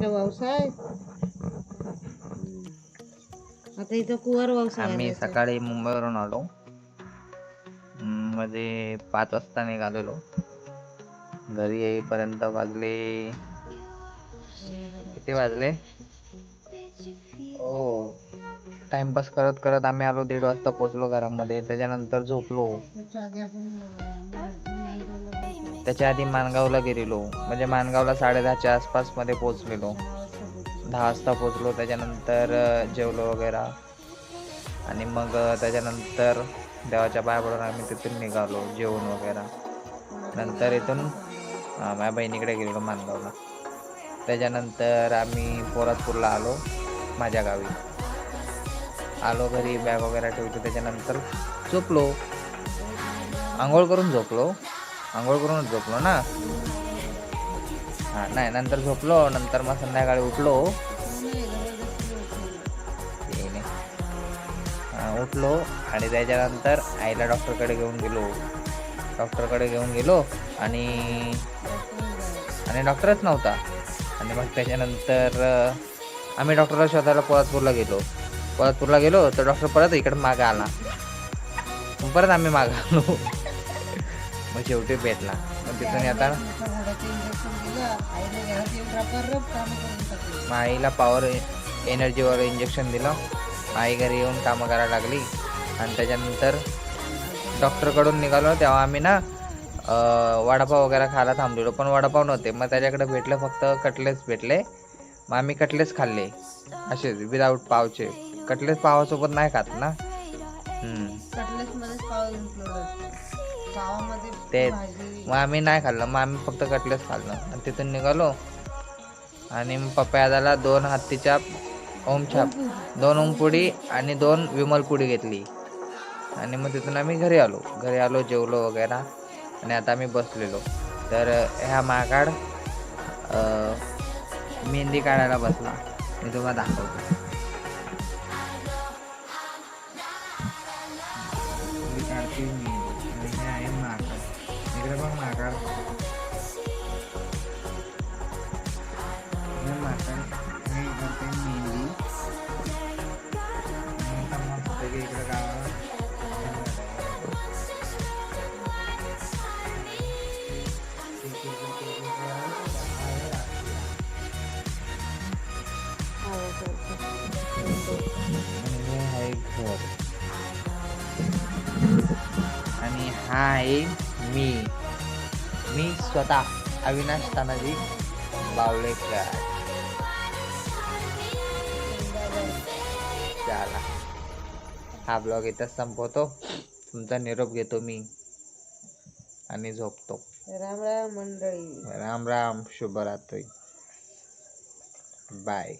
व्यवसाय? आता इथं कुवर व्यवसाय आम्ही. सकाळी मुंबईवरून आलो. हम्म, मध्ये पाच वाजता निघालेलो. घरी येईपर्यंत वाजले किती वाजले? हो. टाइमपास करत करत आम्ही आलो दीड वाजता पोचलो घरामध्ये. त्याच्यानंतर झोपलो. त्याच्या आधी माणगावला गेलेलो. म्हणजे माणगावला साडेदहाच्या आसपासमध्ये पोचलेलो दहा वाजता पोचलो त्याच्यानंतर जेवलो वगैरे. आणि मग त्याच्यानंतर देवाच्या पाया पडून आम्ही तिथून निघालो जेवण वगैरे. नंतर इथून माझ्या बहिणीकडे गेलो माणगावला. त्याच्यानंतर आम्ही पोरातपूरला आलो माझ्या गावी. आलो घरी बॅग वगैरे ठेवतो त्याच्यानंतर झोपलो. आंघोळ करून झोपलो. आंघोळ करूनच झोपलो ना. हा नाही नंतर झोपलो नंतर मग संध्याकाळी उठलो. उठलो आणि त्याच्यानंतर आईला डॉक्टरकडे घेऊन गेलो. डॉक्टरकडे घेऊन गेलो आणि आणि डॉक्टरच नव्हता. आणि मग त्याच्यानंतर आम्ही डॉक्टरला शोधायला पोलादपूरला गेलो. पोलादपूरला गेलो तर डॉक्टर परत इकडे मागं आला. परत आम्ही मागं आलो. मग शेवटी भेटला. मग तिथून आता मग आईला पॉवर एनर्जीवर इंजेक्शन दिलं. आई घरी येऊन कामं करायला लागली. आणि त्याच्यानंतर डॉक्टरकडून निघालो. तेव्हा आम्ही ना वडापाव वगैरे खायला थांबलेलो. पण वडापाव नव्हते. मग त्याच्याकडे भेटले फक्त कटलेस भेटले. मग आम्ही कटलेस खाल्ले. असेच विदाऊट पावचे. कटलेस पावासोबत नाही खात ना. हम्म. पाव असतो. ते मग आम्ही नाही खाल्लं. मग आम्ही फक्त कटलेस खाल्लं. आणि तिथून निघालो. आणि मग पप्पादाला दोन हत्तीच्या ओम छाप दोन ओमपुडी आणि दोन विमल पुडी घेतली. आणि मग तिथून आम्ही घरी आलो. घरी आलो जेवलो वगैरे. आणि आता आम्ही बसलेलो. तर ह्या माकाड अं, मेहंदी काढायला बसला. मी तुम्हाला दाखवतो. काढते मेहंदी माकड इकडे बघ माकड हे माकड हे करते मेहंदी आणि आता मस्तपैकी इकडे गावाला आणि मी. मी स्वतः अविनाश तानाजी बावळेकर. चला. हा ब्लॉग इथंच संपवतो. तुमचा निरोप घेतो मी. आणि झोपतो. राम राम मंडळी. राम राम. शुभरात्री. बाय.